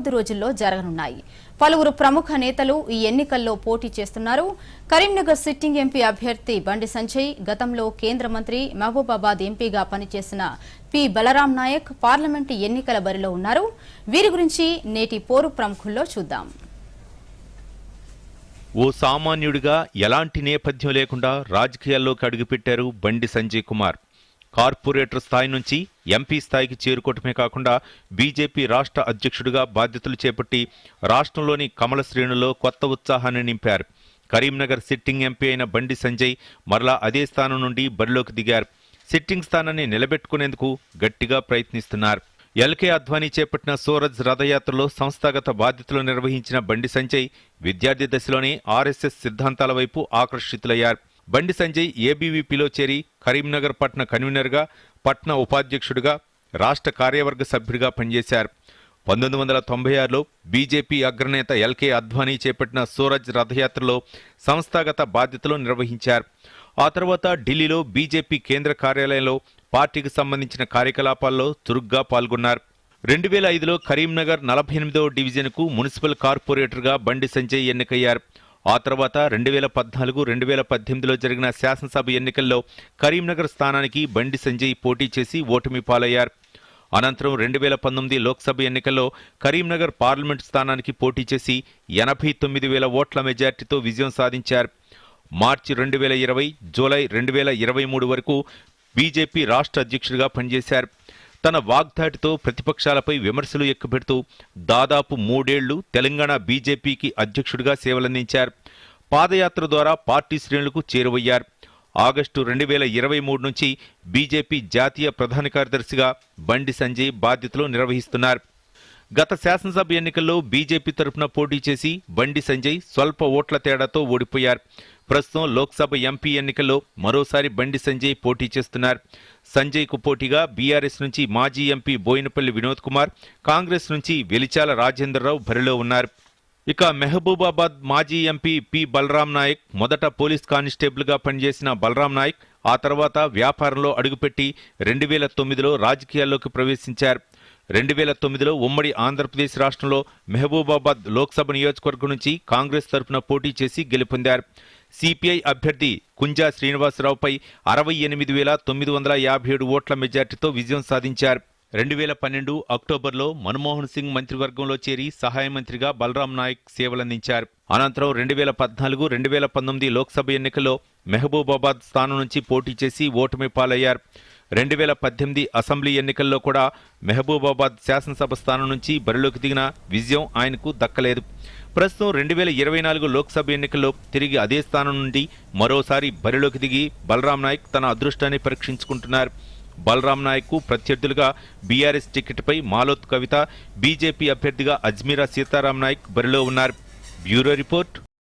కొద్ది రోజుల్లో జరగనున్నాయి. పలువురు ప్రముఖ నేతలు ఈ ఎన్నికల్లో పోటీ చేస్తున్నారు. కరీంనగర్ సిట్టింగ్ ఎంపీ అభ్యర్థి బండి సంజయ్ గతంలో కేంద్ర మంత్రి మహబూబాబాద్ ఎంపీగా పనిచేసిన పి. బలరాం నాయక్ పార్లమెంటు ఎన్నికల బరిలో ఉన్నారు. వీరి గురించి నేటి పోరు ప్రముఖుల్లో చూద్దాం. ఓ సామాన్యుడిగా ఎలాంటి నేపథ్యం లేకుండా రాజకీయాల్లోకి అడుగుపెట్టారు బండి సంజయ్ కుమార్. కార్పొరేటర్ స్థాయి నుంచి ఎంపీ స్థాయికి చేరుకోవటమే కాకుండా బీజేపీ రాష్ట్ర అధ్యక్షుడిగా బాధ్యతలు చేపట్టి రాష్ట్రంలోని కమల శ్రేణుల్లో కొత్త ఉత్సాహాన్ని నింపారు. కరీంనగర్ సిట్టింగ్ ఎంపీ అయిన బండి సంజయ్ మరలా అదే స్థానం నుండి బరిలోకి దిగారు. సిట్టింగ్ స్థానాన్ని నిలబెట్టుకునేందుకు గట్టిగా ప్రయత్నిస్తున్నారు. ఎల్కే అద్వానీ చేపట్టిన సూరజ్ రథయాత్రలో సంస్థాగత బాధ్యతలు నిర్వహించిన బండి సంజయ్ విద్యార్థి దశలోనే ఆర్ఎస్ఎస్ సిద్ధాంతాల వైపు ఆకర్షితులయ్యారు. బండి సంజయ్ ఏబీవీపీలో చేరి కరీంనగర్ పట్న కన్వీనర్గా పట్న ఉపాధ్యక్షుడిగా రాష్ట్ర కార్యవర్గ సభ్యుడిగా పనిచేశారు. పంతొమ్మిది వందల తొంభై ఆరులో బీజేపీ అగ్రనేత ఎల్కే అద్వానీ చేపట్టిన సూరజ్ రథయాత్రలో సంస్థాగత బాధ్యతలు నిర్వహించారు. ఆ తర్వాత ఢిల్లీలో బీజేపీ కేంద్ర కార్యాలయంలో పార్టీకి సంబంధించిన కార్యకలాపాల్లో చురుగ్గా పాల్గొన్నారు. రెండు వేల ఐదులో కరీంనగర్ నలభై ఎనిమిదవ డివిజన్కు మున్సిపల్ కార్పొరేటర్గా బండి సంజయ్ ఎన్నికయ్యారు. ఆ తర్వాత రెండు వేల పద్నాలుగు రెండు వేల పద్దెనిమిదిలో జరిగిన శాసనసభ ఎన్నికల్లో కరీంనగర్ స్థానానికి బండి సంజయ్ పోటీ చేసి ఓటమి పాలయ్యారు. అనంతరం రెండు వేల పంతొమ్మిది లోక్సభ ఎన్నికల్లో కరీంనగర్ పార్లమెంట్ స్థానానికి పోటీ చేసి ఎనభై తొమ్మిది వేల ఓట్ల మెజార్టీతో విజయం సాధించారు. మార్చి రెండు వేల ఇరవై జూలై రెండు వేల ఇరవై మూడు వరకు బీజేపీ రాష్ట్ర అధ్యక్షుడిగా పనిచేశారు. తన వాగ్దాటితో ప్రతిపక్షాలపై విమర్శలు ఎక్కుపెడుతూ దాదాపు మూడేళ్ళు తెలంగాణ బీజేపీకి అధ్యక్షుడిగా సేవలందించారు. పాదయాత్ర ద్వారా పార్టీ శ్రేణులకు చేరువయ్యారు. ఆగస్టు రెండు వేల ఇరవై మూడు నుంచి బీజేపీ జాతీయ ప్రధాన కార్యదర్శిగా బండి సంజయ్ బాధ్యతలు నిర్వహిస్తున్నారు. గత శాసనసభ ఎన్నికల్లో బీజేపీ తరపున పోటీ చేసి బండి సంజయ్ స్వల్ప ఓట్ల తేడాతో ఓడిపోయారు. ప్రస్తుతం లోక్సభ ఎంపీ ఎన్నికల్లో మరోసారి బండి సంజయ్ పోటీ చేస్తున్నారు. సంజయ్కు పోటీగా బీఆర్ఎస్ నుంచి మాజీ ఎంపీ బోయినపల్లి వినోద్ కుమార్ కాంగ్రెస్ నుంచి వెలిచాల రాజేంద్రరావు బరిలో ఉన్నారు. ఇక మెహబూబాబాద్ మాజీ ఎంపీ పి బలరాం నాయక్ మొదట పోలీస్ కానిస్టేబుల్గా పనిచేసిన బలరాం నాయక్ ఆ తర్వాత వ్యాపారంలో అడుగుపెట్టి రెండు వేల తొమ్మిదిలో రాజకీయాల్లోకి ప్రవేశించారు. రెండు వేల తొమ్మిదిలో ఉమ్మడి ఆంధ్రప్రదేశ్ రాష్ట్రంలో మెహబూబాబాద్ లోక్సభ నియోజకవర్గం నుంచి కాంగ్రెస్ తరఫున పోటీ చేసి గెలుపొందారు. సిపిఐ అభ్యర్థి కుంజా శ్రీనివాసరావుపై అరవై ఎనిమిది వేల తొమ్మిది వందల యాభై ఏడు ఓట్ల మెజార్టీతో విజయం సాధించారు. రెండు వేల పన్నెండు అక్టోబర్లో మన్మోహన్ సింగ్ మంత్రివర్గంలో చేరి సహాయ మంత్రిగా బలరాం నాయక్ సేవలందించారు. అనంతరం రెండు వేల పద్నాలుగు రెండు వేల పంతొమ్మిది లోక్సభ ఎన్నికల్లో మెహబూబాబాద్ స్థానం నుంచి పోటీ చేసి ఓటమి పాలయ్యారు. రెండు వేల పద్దెనిమిది అసెంబ్లీ ఎన్నికల్లో కూడా మెహబూబాబాద్ శాసనసభ స్థానం నుంచి బరిలోకి దిగిన విజయం ఆయనకు దక్కలేదు. ప్రస్తుతం రెండు వేల ఇరవై నాలుగు లోక్సభ ఎన్నికల్లో తిరిగి అదే స్థానం నుండి మరోసారి బరిలోకి దిగి బలరాం నాయక్ తన అదృష్టాన్ని పరీక్షించుకుంటున్నారు. బలరాం నాయక్ ప్రత్యర్థులుగా బీఆర్ఎస్ టికెట్పై మాలోత్ కవిత బీజేపీ అభ్యర్థిగా అజ్మీరా సీతారాం నాయక్ బరిలో ఉన్నారు. Bureau report